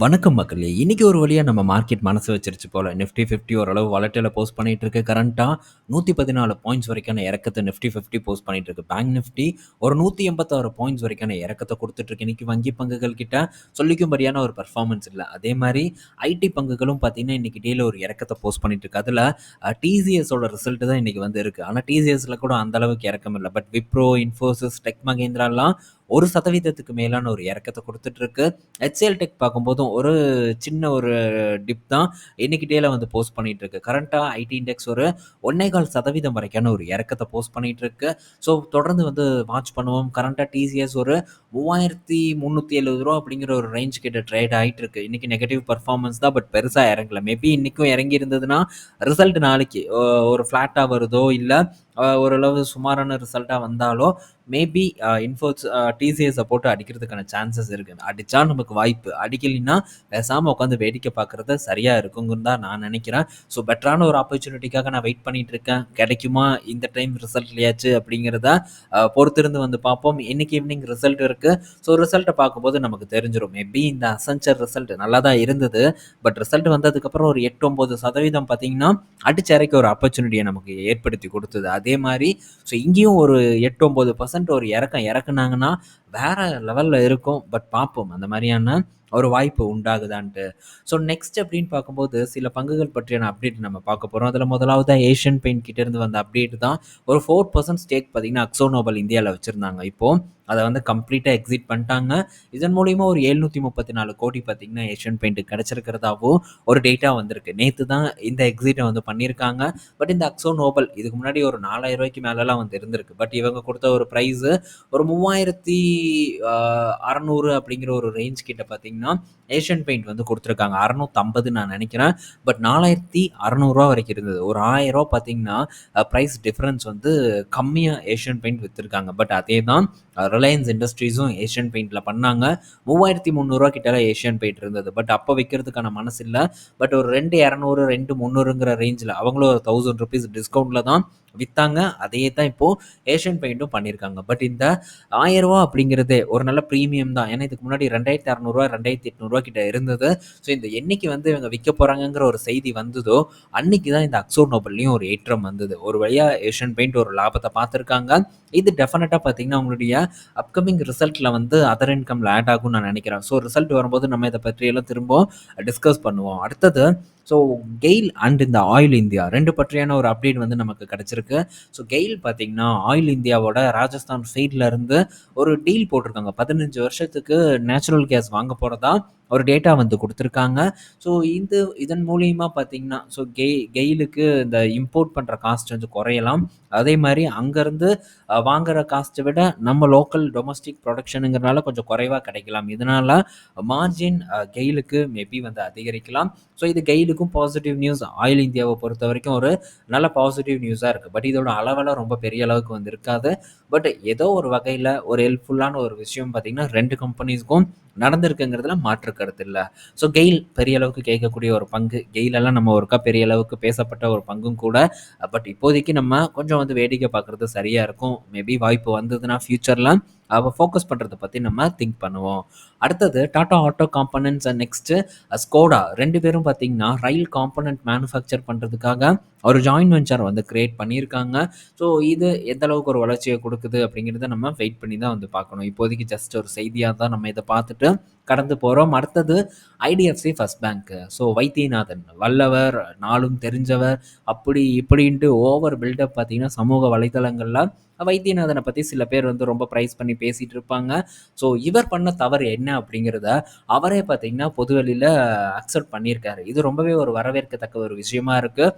வணக்கம் மக்களே! இன்றைக்கி ஒரு வழியாக நம்ம மார்க்கெட் மனசு வச்சிருச்சு போல் நிஃப்டி 50 ஓரளவு வளட்டில் போஸ்ட் பண்ணிகிட்டு இருக்கு. கரண்ட்டா 114 பாயிண்ட்ஸ் வரைக்கான இறக்கத்த நிஃப்டி 50 போஸ்ட் பண்ணிகிட்டு இருக்கு. பேங்க் நிஃப்டி ஒரு 186 பாயிண்ட்ஸ் வரைக்கான இறக்கத்தை கொடுத்துட்ருக்கு இன்றைக்கி வங்கி பங்குகள் கிட்ட சொல்லிக்கும்படியான ஒரு பர்ஃபார்மன்ஸ் இல்லை அதே மாதிரி ஐடி பங்குகளும் பார்த்தீங்கன்னா, இன்றைக்கி டேல ஒரு இறக்கத்தை போஸ்ட் பண்ணிட்டு இருக்கு. அதில் டிசிஎஸோட ரிசல்ட் தான் இன்றைக்கி வந்து இருக்குது ஆனால் டிசிஎஸில் கூட அந்தளவுக்கு இறக்கம் இல்லை பட் விப்ரோ, இன்ஃபோசிஸ், டெக் மகேந்திராலாம் ஒரு சதவீதத்துக்கு மேலான ஒரு இறக்கத்தை கொடுத்துட்ருக்கு இருக்கு. ஹெச்சிஎல் டெக் பார்க்கும்போதும் ஒரு சின்ன ஒரு டிப் தான் இன்னைக்கு டேல வந்து போஸ்ட் பண்ணிட்டு இருக்கு. கரண்ட்டா ஐடி இண்டெக்ஸ் ஒரு 1.25% வரைக்கான ஒரு இறக்கத்தை போஸ்ட் பண்ணிட்டு இருக்கு. ஸோ தொடர்ந்து வந்து வாட்ச் பண்ணுவோம். கரண்ட்டா டிசிஎஸ் ஒரு மூவாயிரத்தி முந்நூற்றி எழுபது ரூபா அப்படிங்கிற ஒரு ரேஞ்ச் கிட்ட ட்ரேட் ஆகிட்டு இருக்கு. இன்னைக்கு நெகட்டிவ் பர்ஃபார்மன்ஸ் தான். பட் பெருசாக இறங்கல. மேபி இன்னைக்கும் இறங்கி இருந்ததுன்னா, ரிசல்ட் நாளைக்கு ஒரு ஃப்ளாட்டாக வருதோ, இல்லை ஓரளவு சுமாரான ரிசல்ட்டாக வந்தாலும் மேபி இன்ஃபோஸ் டிசிஎஸை போட்டு அடிக்கிறதுக்கான சான்சஸ் இருக்குது அடித்தா நமக்கு வாய்ப்பு. அடிக்கலைன்னா பேசாமல் உட்காந்து வேடிக்கை பார்க்கறது சரியாக இருக்குங்கன்னு தான் நான் நினைக்கிறேன். ஸோ பெட்டரான ஒரு ஆப்பர்ச்சுனிட்டிக்காக நான் வெயிட் பண்ணிகிட்டு இருக்கேன். கிடைக்குமா இந்த டைம் ரிசல்ட் இல்லையாச்சு அப்படிங்கிறத பொறுத்திருந்து வந்து பார்ப்போம். இன்னைக்கு ஈவினிங் ரிசல்ட் இருக்குது ஸோ ரிசல்ட்டை பார்க்கும்போது நமக்கு தெரிஞ்சிடும் மேபி இந்த அசென்ச்சர் ரிசல்ட் நல்லா தான் இருந்தது. பட் ரிசல்ட் வந்ததுக்கப்புறம் ஒரு 8, 9% பார்த்தீங்கன்னா, அடிச்சரைக்கு ஒரு ஆப்பர்ச்சுனிட்டியை நமக்கு ஏற்படுத்தி கொடுத்தது அது அதே மாதிரி ஸோ இங்கேயும் ஒரு 8, 9% ஒரு இறக்கம் இறக்குனாங்கன்னா, வேறு லெவலில் இருக்கும். பட் பார்ப்போம். அந்த மாதிரியான ஒரு வாய்ப்பு உண்டாகுதான்ட்டு. ஸோ நெக்ஸ்ட் அப்படின்னு பார்க்கும்போது, சில பங்குகள் பற்றியான அப்டேட் நம்ம பார்க்க போகிறோம் அதில் முதலாவதாக ஏஷியன் பெயிண்ட் கிட்டேருந்து வந்த அப்டேட் தான். ஒரு ஃபோர் பர்சன்ட் ஸ்டேக் பார்த்தீங்கன்னா, அக்ஸோ நோபல் வச்சுருந்தாங்க இப்போது அதை வந்து கம்ப்ளீட்டாக எக்ஸிட் பண்ணிட்டாங்க. இதன் மூலிமா ஒரு 734 கோடி பார்த்தீங்கன்னா, ஏஷியன் பெயிண்ட் கிடைச்சிருக்கிறதாவும் ஒரு டேட்டா வந்திருக்கு. நேற்று தான் இந்த எக்ஸிட்டை வந்து பண்ணியிருக்காங்க. பட் இந்த அக்ஸோ நோபல் இதுக்கு முன்னாடி ஒரு நாலாயிரம் ரூபாய்க்கு மேலெலாம் வந்து இருந்திருக்கு. பட் இவங்க கொடுத்த ஒரு பிரைஸ் ஒரு 3600 அப்படிங்கிற ஒரு ரேஞ்ச் கிட்ட பார்த்தீங்கன்னா, ஏஷியன் பெயிண்ட் வந்து கொடுத்துருக்காங்க 650 நான் நினைக்கிறேன். பட் நாலாயிரத்தி அறநூறுவா வரைக்கும் இருந்தது. ஒரு ஆயிரரூவா பார்த்தீங்கன்னா, ப்ரைஸ் டிஃப்ரென்ஸ் வந்து கம்மியாக ஏஷியன் பெயிண்ட் விற்றுருக்காங்க பட் அதே தான் ரிலையன்ஸ் இண்டஸ்ட்ரீஸும் ஏஷியன் பெயிண்டில் பண்ணாங்க. மூவாயிரத்தி முந்நூறுரூவா கிட்ட ஏஷியன் பெயிண்ட் இருந்தது. பட் அப்போ விற்கிறதுக்கான மனசு இல்லை பட் ஒரு ரெண்டு இரநூறு ரெண்டு முந்நூறுங்கிற ரேஞ்சில் அவங்களும் ஒரு தௌசண்ட் ருபீஸ் டிஸ்கவுண்ட்டில் தான் விற்றாங்க அதையே தான் இப்போது ஏஷியன் பெயிண்ட்டும் பண்ணியிருக்காங்க. பட் இந்த ஆயிரரூவா அப்படிங்கிறதே ஒரு நல்ல ப்ரீமியம் தான். ஏன்னா இதுக்கு முன்னாடி ரெண்டாயிரத்தி அறநூறுவா ரெண்டாயிரத்தி எட்நூறுவா கிட்ட இருந்தது. ஸோ இந்த என்னைக்கு வந்து இவங்க விற்க போகிறாங்கங்கிற ஒரு செய்தி வந்ததோ, அன்னைக்கு தான் இந்த அக்ஸோ நோபல்லையும் ஒரு ஏற்றம் வந்தது. ஒரு வழியாக ஏஷியன் பெயிண்ட் ஒரு லாபத்தை பார்த்துருக்காங்க இது டெஃபினட்டாக பார்த்தீங்கன்னா, உங்களுடைய அப்கமிங் ரிசல்ட்டில் வந்து அதர் இன்கம்ல ஆட் ஆகும்னு நான் நினைக்கிறேன். ஸோ ரிசல்ட் வரும்போது நம்ம இதை பற்றியெல்லாம் திரும்பவும் டிஸ்கஸ் பண்ணுவோம். அடுத்தது ஸோ கெயில் அண்ட் இந்த ஆயில் இந்தியா ரெண்டு பற்றியான ஒரு அப்டேட் வந்து நமக்கு கிடச்சிருக்கு ஸோ கெயில் பார்த்தீங்கன்னா, ஆயில் இந்தியாவோட ராஜஸ்தான் சைட்லேருந்து ஒரு டீல் போட்டிருக்காங்க. 15 வருஷத்துக்கு நேச்சுரல் கேஸ் வாங்க போகிறதா ஒரு டேட்டா வந்து கொடுத்துருக்காங்க ஸோ இது இதன் மூலியமாக பார்த்தீங்கன்னா, ஸோ கெய் கெயிலுக்கு இந்த இம்போர்ட் பண்ணுற காஸ்ட் வந்து குறையலாம். அதே மாதிரி அங்கேருந்து அ வாங்குற விட நம்ம லோக்கல் டொமஸ்டிக் ப்ரொடக்ஷனுங்கிறனால கொஞ்சம் குறைவாக கிடைக்கலாம். இதனால் மார்ஜின் கெயிலுக்கு மேபி வந்து அதிகரிக்கலாம். ஸோ இது கெயிலுக்கும் பாசிட்டிவ் நியூஸ். ஆயில் இந்தியாவை பொறுத்த வரைக்கும் ஒரு நல்ல பாசிட்டிவ் நியூஸாக இருக்குது பட் இதோட அளவெல்லாம் ரொம்ப பெரிய அளவுக்கு வந்து இருக்காது. பட் ஏதோ ஒரு வகையில் ஒரு ஹெல்ப்ஃபுல்லான ஒரு விஷயம் பார்த்திங்கன்னா ரெண்டு கம்பெனிஸ்க்கும் நடந்திருக்குங்கிறதுல மாற்று கருத்து இல்ல. ஸோ கெயில் பெரிய அளவுக்கு கேட்கக்கூடிய ஒரு பங்கு. கெயில் எல்லாம் நம்ம ஒருக்கா பெரிய அளவுக்கு பேசப்பட்ட ஒரு பங்கும் கூட. பட் இப்போதைக்கு நம்ம கொஞ்சம் வந்து வேடிக்கை பார்க்கறது சரியா இருக்கும். மேபி வாய்ப்பு வந்ததுன்னா ஃபியூச்சர்ல அவ ஃபோக்கஸ் பண்ணுறதை பற்றி நம்ம திங்க் பண்ணுவோம். அடுத்தது Tata auto components and next Skoda ரெண்டு பேரும் பார்த்தீங்கன்னா, ரயில் காம்பனன்ட் மேனுஃபேக்சர் பண்ணுறதுக்காக ஒரு ஜாயின்ட் வெஞ்சர் வந்து கிரியேட் பண்ணியிருக்காங்க. ஸோ இது எந்த அளவுக்கு ஒரு வளர்ச்சியை கொடுக்குது அப்படிங்கிறத நம்ம வெயிட் பண்ணி தான் வந்து பார்க்கணும். இப்போதைக்கு ஜஸ்ட் ஒரு செய்தியாக தான் நம்ம இதை பார்த்துட்டு கடந்து போகிறோம் அடுத்தது ஐடிஎஃப்சி ஃபஸ்ட் பேங்க்கு ஸோ வைத்தியநாதன் வல்லவர், நாளும் தெரிஞ்சவர் அப்படி இப்படின்ட்டு ஓவர் பில்டப் பார்த்திங்கன்னா சமூக வலைதளங்களில் வைத்தியநாதனை பற்றி சில பேர் வந்து ரொம்ப ப்ரைஸ் பண்ணி பேசிகிட்டு இருப்பாங்க. ஸோ இவர் பண்ண தவறு என்ன அப்படிங்கிறத அவரே பார்த்தீங்கன்னா, பொதுவெளியில் அக்செப்ட் பண்ணியிருக்காரு. இது ரொம்பவே ஒரு வரவேற்கத்தக்க ஒரு விஷயமா இருக்குது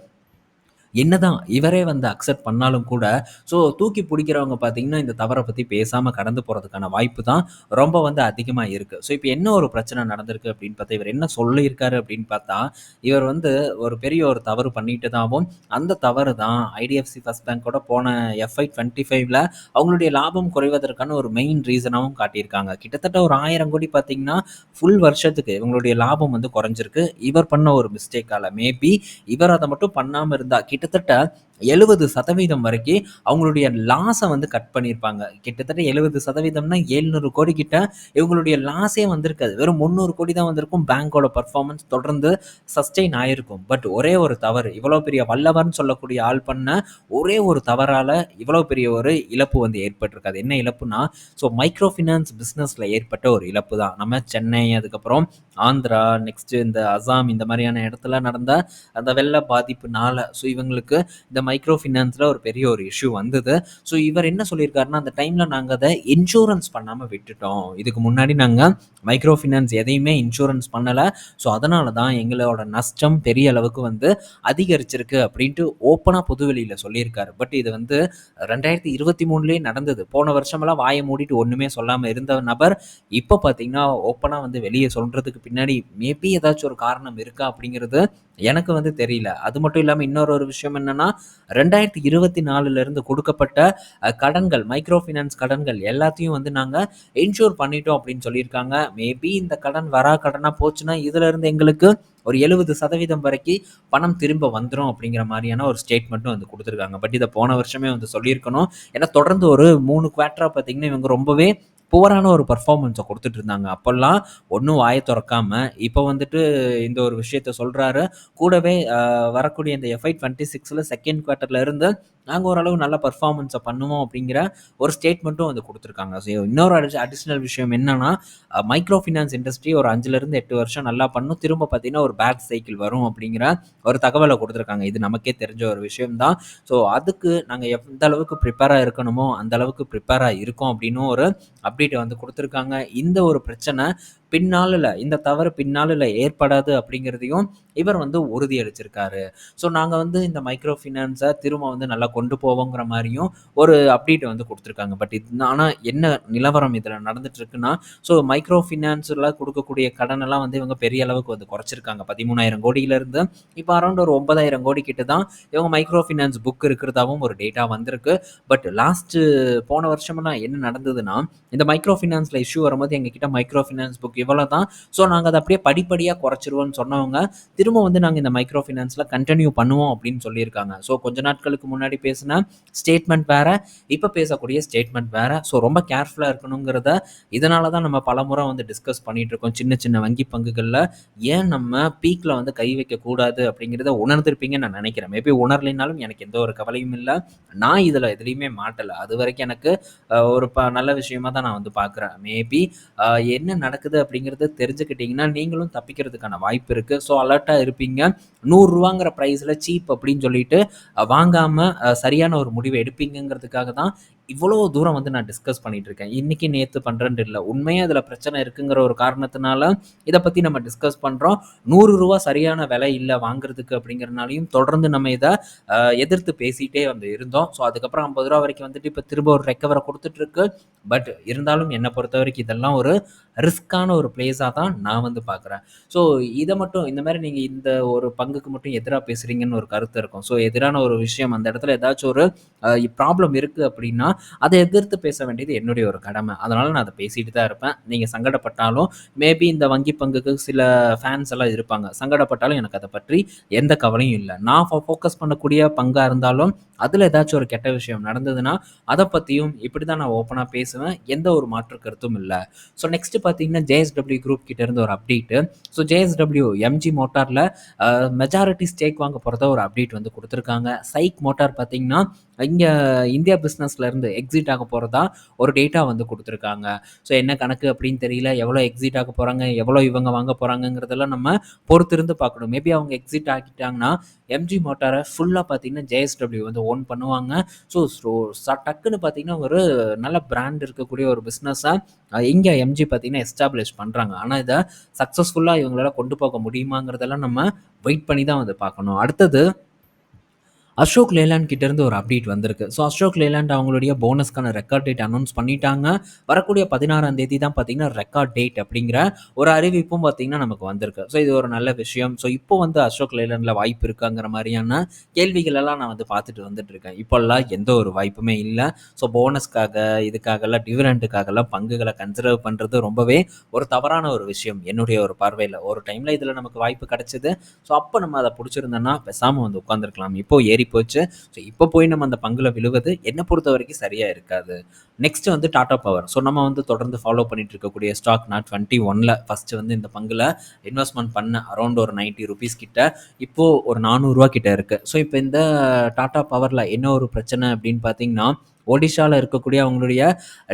என்னதான் இவரே வந்து அக்செப்ட் பண்ணாலும் கூட, ஸோ தூக்கி பிடிக்கிறவங்க பார்த்தீங்கன்னா, இந்த தவறை பற்றி பேசாமல் கடந்து போகிறதுக்கான வாய்ப்பு தான் ரொம்ப வந்து அதிகமாக இருக்குது ஸோ இப்போ என்ன ஒரு பிரச்சனை நடந்திருக்கு அப்படின்னு பார்த்தா, இவர் என்ன சொல்லியிருக்காரு அப்படின்னு பார்த்தா, இவர் வந்து ஒரு பெரிய ஒரு தவறு பண்ணிட்டு பண்ணிட்டதாவும், அந்த தவறு தான் ஐடிஎஃப்சி ஃபர்ஸ்ட் பேங்கோட போன எஃப்ஐ 25ல அவங்களுடைய லாபம் குறைவதற்கான ஒரு மெயின் ரீசனாகவும் காட்டியிருக்காங்க. கிட்டத்தட்ட ஒரு ஆயிரம் கோடி பார்த்தீங்கன்னா, ஃபுல் வருஷத்துக்கு இவங்களுடைய லாபம் வந்து குறைஞ்சிருக்கு. இவர் பண்ண ஒரு மிஸ்டேக்கால. மேபி இவர் அதை மட்டும் பண்ணாம இருந்தா கிட்டத்தட்ட எழுபது சதவீதம் வரைக்கும் அவங்களுடைய லாஸை வந்து கட் பண்ணியிருப்பாங்க. கிட்டத்தட்ட எழுபது சதவீதம்னா எழுநூறு கோடி கிட்ட இவங்களுடைய லாஸே வந்திருக்காது. வெறும் முந்நூறு கோடி தான் வந்திருக்கும். பேங்கோட பர்ஃபார்மன்ஸ் தொடர்ந்து சஸ்டெயின் ஆயிருக்கும். பட் ஒரே ஒரு தவறு இவ்வளோ பெரிய வல்லவர்னு சொல்லக்கூடிய ஆள் பண்ண ஒரே ஒரு தவறால் இவ்வளோ பெரிய ஒரு இழப்பு வந்து ஏற்பட்டிருக்காது. என்ன இழப்புனா ஸோ மைக்ரோ ஃபினான்ஸ் பிஸ்னஸில் ஏற்பட்ட ஒரு இழப்பு தான். நம்ம சென்னை அதுக்கப்புறம் ஆந்திரா நெக்ஸ்ட்டு இந்த அசாம் இந்த மாதிரியான இடத்துல நடந்த அந்த வெள்ள பாதிப்புனால ஸோ இவங்களுக்கு இந்த மைக்ரோ ஃபினான்ஸில் ஒரு பெரிய ஒரு இஷ்யூ வந்தது. ஸோ இவர் என்ன சொல்லியிருக்காருன்னா அந்த டைமில் நாங்கள் அதை இன்சூரன்ஸ் பண்ணாமல் விட்டுட்டோம். இதுக்கு முன்னாடி நாங்கள் மைக்ரோ ஃபினான்ஸ் எதையுமே இன்சூரன்ஸ் பண்ணலை. ஸோ அதனால தான் எங்களோட நஷ்டம் பெரிய அளவுக்கு வந்து அதிகரிச்சிருக்கு அப்படின்ட்டு ஓப்பனாக புதுவெளியில் சொல்லியிருக்காரு. பட் இது வந்து ரெண்டாயிரத்தி இருபத்தி மூணுலேயே நடந்தது. போன வருஷமெல்லாம் வாயை மூடிட்டு ஒன்றுமே சொல்லாமல் இருந்த நபர் இப்போ பார்த்தீங்கன்னா ஓப்பனாக வந்து வெளியே சொல்கிறதுக்கு பின்னாடி மேபி ஏதாச்சும் ஒரு காரணம் இருக்கா அப்படிங்கிறது எனக்கு வந்து தெரியல. அது மட்டும் இல்லாமல் இன்னொரு ஒரு விஷயம் என்னென்னா ரெண்டாயிரத்தி இருபத்தி நாலுலேருந்து கொடுக்கப்பட்ட கடன்கள் மைக்ரோ ஃபினான்ஸ் கடன்கள் எல்லாத்தையும் வந்து நாங்கள் இன்ஷூர் பண்ணிட்டோம் அப்படின்னு சொல்லியிருக்காங்க. மேபி இந்த கடன் வரா கடனாக போச்சுன்னா இதுல இருந்து எங்களுக்கு ஒரு எழுபது சதவீதம் வரைக்கும் பணம் திரும்ப வந்துடும் அப்படிங்கிற மாதிரியான ஒரு ஸ்டேட்மெண்ட்டும் வந்து கொடுத்துருக்காங்க. பட் இதை போன வருஷமே வந்து சொல்லியிருக்கணும். ஏன்னா தொடர்ந்து ஒரு மூணு குவார்ட்டராக பார்த்தீங்கன்னா இவங்க ரொம்பவே புவரான ஒரு பர்ஃபார்மன்ஸை கொடுத்துட்டு இருந்தாங்க அப்போல்லாம் ஒன்றும் வாயை திறக்காம இப்போ வந்துட்டு இந்த ஒரு விஷயத்த சொல்கிறாரு கூடவே வரக்கூடிய இந்த எஃப்ஐ டுவெண்ட்டி சிக்ஸில் செகண்ட் குவார்ட்டர்ல இருந்து நாங்கள் ஓரளவு நல்ல பர்ஃபார்மன்ஸை பண்ணுவோம் அப்படிங்கிற ஒரு ஸ்டேட்மெண்ட்டும் வந்து கொடுத்துருக்காங்க. ஸோ இன்னொரு அடி அடிஷ்னல் விஷயம் என்னன்னா மைக்ரோ ஃபினான்ஸ் இண்டஸ்ட்ரி ஒரு அஞ்சுலேருந்து எட்டு வருஷம் நல்லா பண்ணும். திரும்ப பார்த்தீங்கன்னா ஒரு பேக் சைக்கிள் வரும் அப்படிங்கிற ஒரு தகவலை கொடுத்துருக்காங்க. இது நமக்கே தெரிஞ்ச ஒரு விஷயம் தான் ஸோ அதுக்கு நாங்கள் எந்த அளவுக்கு ப்ரிப்பேராக இருக்கணுமோ அந்த அளவுக்கு ப்ரிப்பேராக இருக்கோம் அப்படின்னு ஒரு அப்டேட்டை வந்து கொடுத்துருக்காங்க. இந்த ஒரு பிரச்சனை பின்னாளில் இந்த தவறு பின்னாளில் ஏற்படாது அப்படிங்கிறதையும் இவர் வந்து உறுதியளிச்சிருக்காரு. ஸோ நாங்கள் வந்து இந்த மைக்ரோ ஃபினான்ஸை திரும்ப வந்து நல்லா கொண்டு போவோங்கிற மாதிரியும் ஒரு அப்டேட் வந்து கொடுத்துருக்காங்க. பட் இது ஆனால் என்ன நிலவரம் இதில் நடந்துட்டு இருக்குன்னா ஸோ மைக்ரோ ஃபினான்ஸில் கொடுக்கக்கூடிய கடனெல்லாம் வந்து இவங்க பெரிய அளவுக்கு வந்து குறைச்சிருக்காங்க. பதிமூணாயிரம் கோடியிலேருந்து இப்போ அரௌண்ட் ஒரு ஒன்பதாயிரம் கோடி கிட்ட தான் இவங்க மைக்ரோ ஃபினான்ஸ் புக் இருக்கிறதாவும் ஒரு டேட்டா வந்திருக்கு. பட் லாஸ்ட்டு போன வருஷமெல்லாம் என்ன நடந்ததுன்னா இந்த மைக்ரோ ஃபினான்ஸில் இஷ்யூ வரும்போது எங்ககிட்ட மைக்ரோ ஃபினான்ஸ் புக் இவ்வளோ தான் ஸோ நாங்கள் அதை அப்படியே படிப்படியாக குறைச்சிருவோம்னு சொன்னவங்க திரும்ப வந்து நாங்கள் இந்த மைக்ரோ ஃபினான்ஸில் கண்டினியூ பண்ணுவோம் அப்படின்னு சொல்லியிருக்காங்க. ஸோ கொஞ்ச நாட்களுக்கு முன்னாடி பேசின ஸ்டேட்மெண்ட் வேற இப்போ பேசக்கூடிய ஸ்டேட்மெண்ட் வேற. ஸோ ரொம்ப கேர்ஃபுல்லாக இருக்கணுங்கிறத இதனால தான் நம்ம பலமுறை வந்து டிஸ்கஸ் பண்ணிட்டு இருக்கோம் சின்ன சின்ன வங்கி பங்குகளில் ஏன் நம்ம பீக்கில் வந்து கை வைக்கக்கூடாது அப்படிங்கிறத உணர்ந்திருப்பீங்கன்னு நான் நினைக்கிறேன். மேபி உணர்லினாலும் எனக்கு எந்த ஒரு கவலையும் இல்லை. நான் இதில் எதுலேயுமே மாட்டலை. அது வரைக்கும் எனக்கு ஒரு ப நல்ல விஷயமா தான் நான் வந்து பார்க்குறேன் மேபி என்ன நடக்குது அப்படிங்கிறத தெரிஞ்சுக்கிட்டிங்கன்னா நீங்களும் தப்பிக்கிறதுக்கான வாய்ப்பு இருக்குது ஸோ அலர்ட்டாக இருப்பீங்க. நூறுரூவாங்கிற ப்ரைஸில் சீப் அப்படின்னு சொல்லிட்டு வாங்காமல் சரியான ஒரு முடிவை எடுப்பீங்கிறதுக்காக தான் இவ்வளோ தூரம் வந்து நான் டிஸ்கஸ் பண்ணிட்டு இருக்கேன் இன்னைக்கு நேற்று பண்ணுறேன் இல்லை. உண்மையாக அதில் பிரச்சனை இருக்குங்கிற ஒரு காரணத்தினால இதை பற்றி நம்ம டிஸ்கஸ் பண்ணுறோம் நூறு ரூபா சரியான விலை இல்லை வாங்குறதுக்கு அப்படிங்கிறனாலையும் தொடர்ந்து நம்ம இதை எதிர்த்து பேசிகிட்டே வந்து இருந்தோம். ஸோ அதுக்கப்புறம் ஐம்பது ரூபா வரைக்கும் வந்துட்டு இப்போ திரும்ப ஒரு ரெக்கவரை கொடுத்துட்ருக்கு பட் இருந்தாலும் என்னை பொறுத்த வரைக்கும் இதெல்லாம் ஒரு ரிஸ்க்கான ஒரு பிளேஸாக தான் நான் வந்து பார்க்குறேன் ஸோ இதை மட்டும் இந்த மாதிரி நீங்கள் இந்த ஒரு பங்குக்கு மட்டும் எதிராக பேசுகிறீங்கன்னு ஒரு கருத்து இருக்கும். ஸோ எதிரான ஒரு விஷயம் அந்த இடத்துல ஏதாச்சும் ஒரு ப்ராப்ளம் இருக்குது அப்படின்னா அதை எதிர்த்து பேச வேண்டியது என்னுடைய ஒரு கடமை. அதனால் நான் அதை பேசிட்டு தான் இருப்பேன். நீங்கள் சங்கடப்பட்டாலும் மேபி இந்த வங்கி பங்குக்கு சில ஃபேன்ஸ் எல்லாம் இருப்பாங்க. சங்கடப்பட்டாலும் எனக்கு அதை பற்றி எந்த கவலையும் இல்லை. நான் ஃபோக்கஸ் பண்ணக்கூடிய பங்காக இருந்தாலும் அதில் ஏதாச்சும் ஒரு கெட்ட விஷயம் நடந்ததுன்னா அதை பற்றியும் இப்படி தான் நான் ஓப்பனாக பேசுவேன். எந்த ஒரு மாற்று கருத்தும் இல்லை. ஸோ நெக்ஸ்ட் பார்த்தீங்கன்னா ஜேஎஸ்டபிள்யூ குரூப் கிட்ட இருந்து ஒரு அப்டேட்டு ஸோ ஜேஎஸ்டபிள்யூ எம்ஜி மோட்டாரில் மெஜாரிட்டி ஸ்டேக் வாங்க போகிறத ஒரு அப்டேட் வந்து கொடுத்துருக்காங்க. சைக் மோட்டார் பார்த்தீங்கன்னா இங்கே இந்தியா பிஸ்னஸ்ல வந்து எக்ஸிட் ஆக போகிறதா ஒரு டேட்டா வந்து கொடுத்துருக்காங்க. ஸோ என்ன கணக்கு அப்படின்னு தெரியல. எவ்வளோ எக்ஸிட் ஆக போகிறாங்க எவ்வளோ இவங்க வாங்க போகிறாங்கங்கிறதெல்லாம் நம்ம பொறுத்திருந்து பார்க்கணும். மேபி அவங்க எக்ஸிட் ஆகிட்டாங்கன்னா எம்ஜி மோட்டாரை ஃபுல்லாக பார்த்தீங்கன்னா ஜேஎஸ்டபிள்யூ வந்து ஓன் பண்ணுவாங்க. ஸோ ஸோ டக்குன்னு பார்த்தீங்கன்னா ஒரு நல்ல பிராண்ட் இருக்கக்கூடிய ஒரு பிஸ்னஸாக இங்கே எம்ஜி பார்த்தீங்கன்னா எஸ்டாப்ளிஷ் பண்ணுறாங்க ஆனால் இதை சக்ஸஸ்ஃபுல்லாக இவங்களால கொண்டு போக முடியுமாங்கிறதெல்லாம் நம்ம வெயிட் பண்ணி தான் வந்து பார்க்கணும். அடுத்தது அசோக் லேலாண்ட் கிட்டேருந்து ஒரு அப்டேட் வந்திருக்கு. ஸோ அசோக் லேலாண்ட் அவங்களுடைய போனஸ்க்கான ரெக்கார்ட் டேட் அனௌன்ஸ் பண்ணிட்டாங்க. வரக்கூடிய பதினாறாம் தேதி தான் பார்த்தீங்கன்னா ரெக்கார்ட் டேட் அப்படிங்கிற ஒரு அறிவிப்பும் பார்த்தீங்கன்னா நமக்கு வந்திருக்கு. ஸோ இது ஒரு நல்ல விஷயம். ஸோ இப்போ வந்து அசோக் லேலாண்டில் வாய்ப்பு இருக்காங்கிற மாதிரியான கேள்விகளெல்லாம் நான் வந்து பார்த்துட்டு வந்துட்டு இருக்கேன். இப்போல்லாம் எந்த ஒரு வாய்ப்புமே இல்லை. ஸோ போனஸ்க்காக இதுக்காகலாம் டிவிடெண்ட்டுக்காகலாம் பங்குகளை கன்சிடர் பண்ணுறது ரொம்பவே ஒரு தவறான ஒரு விஷயம் என்னுடைய ஒரு பார்வையில். ஒரு டைமில் இதில் நமக்கு வாய்ப்பு கிடைச்சது. ஸோ அப்போ நம்ம அதை பிடிச்சிருந்தோன்னா பேசாமல் வந்து உட்காந்துருக்கலாம் இப்போ ஏறி போச்சு. ஸோ இப்போ போய் நம்ம அந்த பங்குல விழுவது என்னை பொறுத்த வரைக்கும் சரியாக இருக்காது. நெக்ஸ்ட் வந்து டாடா பவர். ஸோ நம்ம வந்து தொடர்ந்து ஃபாலோ பண்ணிட்டு இருக்கக்கூடிய ஸ்டாக் நான் 21ல ஃபர்ஸ்ட் வந்து இந்த பங்குல இன்வெஸ்ட்மெண்ட் பண்ண அரௌண்ட் ஒரு நைன்ட்டி ருபீஸ் கிட்ட. இப்போ ஒரு நானூறுரூவா கிட்ட இருக்கு. ஸோ இப்போ இந்த டாடா பவரில் என்ன ஒரு பிரச்சனை அப்படின்னு பார்த்தீங்கன்னா, ஒடிஷாவில் இருக்கக்கூடிய அவங்களுடைய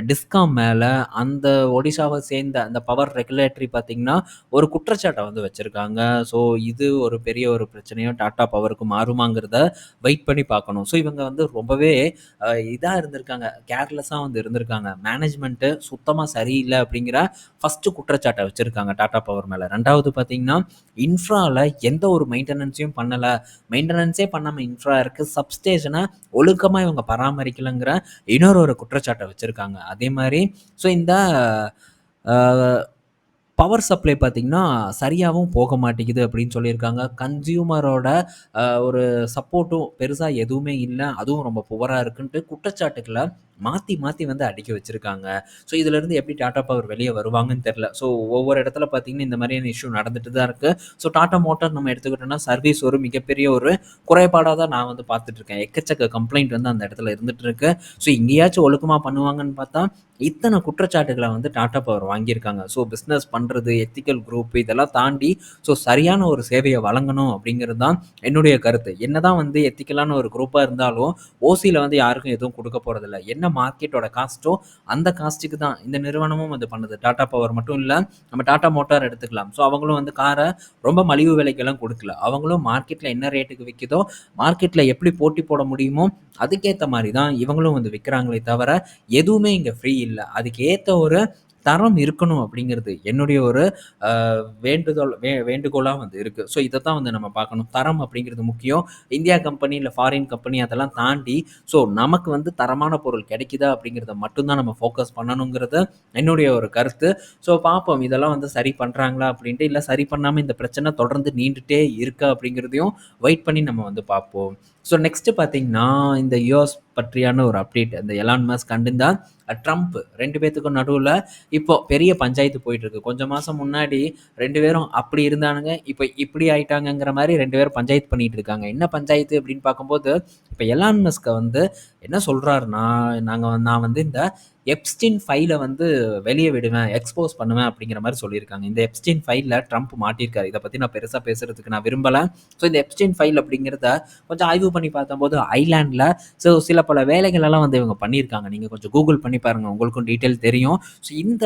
டிஸ்காம் மேலே அந்த ஒடிஷாவை சேர்ந்த அந்த பவர் ரெகுலேட்டரி பார்த்திங்கன்னா ஒரு குற்றச்சாட்டை வந்து வச்சுருக்காங்க ஸோ இது ஒரு பெரிய ஒரு பிரச்சனையும் டாட்டா பவருக்கு மாறுமாங்கிறத வெயிட் பண்ணி பார்க்கணும். ஸோ இவங்க வந்து ரொம்பவே இதாக இருந்திருக்காங்க. கேர்லெஸ்ஸாக வந்து இருந்திருக்காங்க. மேனேஜ்மெண்ட்டு சுத்தமாக சரியில்லை அப்படிங்கிற ஃபஸ்ட்டு குற்றச்சாட்டை வச்சுருக்காங்க டாட்டா பவர் மேலே ரெண்டாவது பார்த்தீங்கன்னா, இன்ஃப்ராவில் எந்த ஒரு மெயின்டெனன்ஸையும் பண்ணலை மெயின்டெனன்ஸே பண்ணாமல் இன்ஃப்ரா இருக்குது சப்ஸ்டேஷனை ஒழுக்கமாக இவங்க பராமரிக்கலைங்கிற இன்னொரு ஒரு குற்றச்சாட்டை வச்சுருக்காங்க அதே மாதிரி ஸோ இந்த பவர் சப்ளை பார்த்தீங்கன்னா, சரியாகவும் போக மாட்டேங்குது அப்படின்னு சொல்லியிருக்காங்க. கன்சியூமரோட ஒரு சப்போர்ட்டும் பெருசாக எதுவுமே இல்லை அதுவும் ரொம்ப புவராக இருக்குன்ட்டு குற்றச்சாட்டுக்களை மாற்றி மாற்றி வந்து அடுக்கி வச்சிருக்காங்க. ஸோ இதுலேருந்து எப்படி டாட்டா பவர் வெளியே வருவாங்கன்னு தெரில ஸோ ஒவ்வொரு இடத்துல பார்த்தீங்கன்னா, இந்த மாதிரியான இஷ்யூ நடந்துட்டு தான் இருக்குது ஸோ டாட்டா மோட்டார் நம்ம எடுத்துக்கிட்டோம்னா, சர்வீஸ் ஒரு மிகப்பெரிய ஒரு குறைபாடாக தான் நான் வந்து பார்த்துட்டு இருக்கேன். எக்கச்சக்க கம்ப்ளைண்ட் வந்து அந்த இடத்துல இருந்துட்டு இருக்கு. ஸோ இங்கேயாச்சும் ஒழுக்கமாக பண்ணுவாங்கன்னு பார்த்தா, இத்தனை குற்றச்சாட்டுகளை வந்து டாட்டா பவர் வாங்கியிருக்காங்க. ஸோ பிஸ்னஸ் பண்ணுறது எத்திக்கல் குரூப் இதெல்லாம் தாண்டி ஸோ சரியான ஒரு சேவையை வழங்கணும் அப்படிங்கிறது தான் என்னுடைய கருத்து. என்னதான் வந்து எத்திக்கலான ஒரு குரூப்பாக இருந்தாலும், ஓசியில் வந்து யாருக்கும் எதுவும் கொடுக்க போகிறதில்ல என்ன மார்க்கெட்டோட காஸ்ட்டோ அந்த காஸ்ட்டுக்கு தான் இந்த நிறுவனமும் வந்து பண்ணுது. டாடா பவர் மட்டும் இல்லை நம்ம டாடா மோட்டார் எடுத்துக்கலாம். ஸோ அவங்களும் வந்து காரை ரொம்ப மலிவு விலைக்கெல்லாம் கொடுக்கல அவங்களும் மார்க்கெட்டில் என்ன ரேட்டுக்கு விற்கிதோ மார்க்கெட்டில் எப்படி போட்டி போட முடியுமோ, அதுக்கேற்ற மாதிரி தான் இவங்களும் வந்து விற்கிறாங்களே தவிர, எதுவுமே இங்கே ஃப்ரீ இல்லை அதுக்கேற்ற ஒரு தரம் இருக்கணும் அப்படிங்கிறது என்னுடைய ஒரு வேண்டுதோல் வேண்டுதல் வே வேண்டுகோளாக வந்து இருக்குது ஸோ இதை தான் வந்து நம்ம பார்க்கணும். தரம் அப்படிங்கிறது முக்கியம். இந்தியா கம்பெனி இல்லை ஃபாரின் கம்பெனி அதெல்லாம் தாண்டி, ஸோ நமக்கு வந்து தரமான பொருள் கிடைக்குதா அப்படிங்கிறத மட்டும்தான் நம்ம ஃபோக்கஸ் பண்ணணுங்கிறது என்னுடைய ஒரு கருத்து. ஸோ பார்ப்போம் இதெல்லாம் வந்து சரி பண்ணுறாங்களா அப்படின்ட்டு. இல்லை சரி பண்ணாமல் இந்த பிரச்சனை தொடர்ந்து நீண்டுட்டே இருக்கா அப்படிங்கிறதையும் வெயிட் பண்ணி நம்ம வந்து பார்ப்போம். ஸோ நெக்ஸ்ட்டு பார்த்தீங்கன்னா, இந்த யூஎஸ் பற்றியான ஒரு அப்டேட். இந்த எலான் மஸ்க் அண்ட் ட்ரம்ப் ரெண்டு பேர்த்துக்கும் நடுவில் இப்போ பெரிய பஞ்சாயத்து போயிட்டு இருக்கு. கொஞ்சம் மாதம் முன்னாடி ரெண்டு பேரும் அப்படி இருந்தானுங்க. இப்போ இப்படி ஆயிட்டாங்கங்கிற மாதிரி ரெண்டு பேரும் பஞ்சாயத்து பண்ணிட்டு இருக்காங்க. என்ன பஞ்சாயத்து அப்படின்னு பார்க்கும்போது, இப்போ எலான் மஸ்கை வந்து என்ன சொல்கிறாருன்னா நாங்கள் நான் வந்து இந்த எப்ஸ்டின் ஃபைலை வந்து வெளியே விடுவேன், எக்ஸ்போஸ் பண்ணுவேன் அப்படிங்கிற மாதிரி சொல்லியிருக்காங்க. இந்த எப்ஸ்டின் ஃபைலில் ட்ரம்ப் மாட்டியிருக்காரு. இதை பற்றி நான் பெருசாக பேசுகிறதுக்கு நான் விரும்பலை ஸோ இந்த எப்ஸ்டின் ஃபைல் அப்படிங்கிறத கொஞ்சம் ஆய்வு பண்ணி பார்த்தம்போது, ஐலாண்டில் ஸோ சில பல வேலைகளெல்லாம் வந்து இவங்க பண்ணியிருக்காங்க. நீங்கள் கொஞ்சம் கூகுள் பண்ணி பாருங்கள் உங்களுக்கும் டீட்டெயில் தெரியும். ஸோ இந்த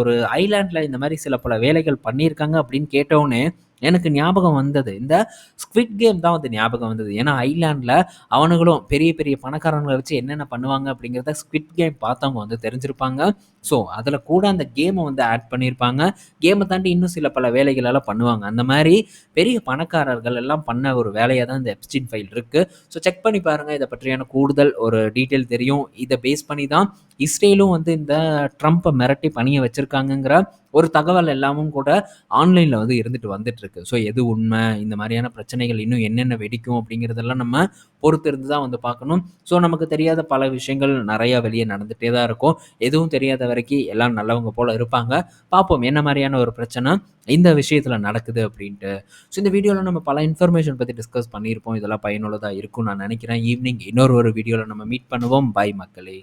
ஒரு ஐலாண்டில் இந்த மாதிரி சில பல வேலைகள் பண்ணியிருக்காங்க அப்படின்னு கேட்டோன்னே எனக்கு ஞாபகம் வந்தது. இந்த ஸ்குவிட் கேம் தான் வந்து ஞாபகம் வந்தது. ஏன்னா ஐலாண்டில் அவனுங்களும் பெரிய பெரிய பணக்காரங்களை வச்சு என்னென்ன பண்ணுவாங்க அப்படிங்கிறத ஸ்குவிட் கேம் பார்த்தவங்க வந்து தெரிஞ்சிருப்பாங்க. ஸோ அதில் கூட அந்த கேமை வந்து ஆட் பண்ணியிருப்பாங்க. கேமை தாண்டி இன்னும் சில பல வேலைகளெல்லாம் பண்ணுவாங்க. அந்த மாதிரி பெரிய பணக்காரர்கள் எல்லாம் பண்ண ஒரு வேலையாக தான் இந்த எப்ஸ்டின் ஃபைல் இருக்குது ஸோ செக் பண்ணி பாருங்கள் இதை பற்றியான கூடுதல் ஒரு டீட்டெயில் தெரியும். இதை பேஸ் பண்ணி தான் இஸ்ரேலும் வந்து இந்த ட்ரம்ப்பை மிரட்டி பணியை வச்சுருக்காங்கங்கிற ஒரு தகவல் எல்லாமும் கூட ஆன்லைனில் வந்து இருந்துட்டு வந்துட்டு இருக்கு. ஸோ எது உண்மை? இந்த மாதிரியான பிரச்சனைகள் இன்னும் என்னென்ன வெடிக்கும் அப்படிங்கிறதெல்லாம் நம்ம பொறுத்து இருந்து தான் வந்து பார்க்கணும். ஸோ நமக்கு தெரியாத பல விஷயங்கள் நிறையா வெளியே நடந்துகிட்டே தான் இருக்கும். எதுவும் தெரியாத வரைக்கும் எல்லாம் நல்லவங்க போல் இருப்பாங்க. பார்ப்போம் என்ன மாதிரியான ஒரு பிரச்சனை இந்த விஷயத்துல நடக்குது அப்படின்ட்டு. ஸோ இந்த வீடியோவில் நம்ம பல இன்ஃபர்மேஷன் பற்றி டிஸ்கஸ் பண்ணியிருப்போம். இதெல்லாம் பயனுள்ளதாக இருக்கும்னு நான் நினைக்கிறேன் ஈவினிங் இன்னொரு ஒரு வீடியோவில் நம்ம மீட் பண்ணுவோம். பாய் மக்களே!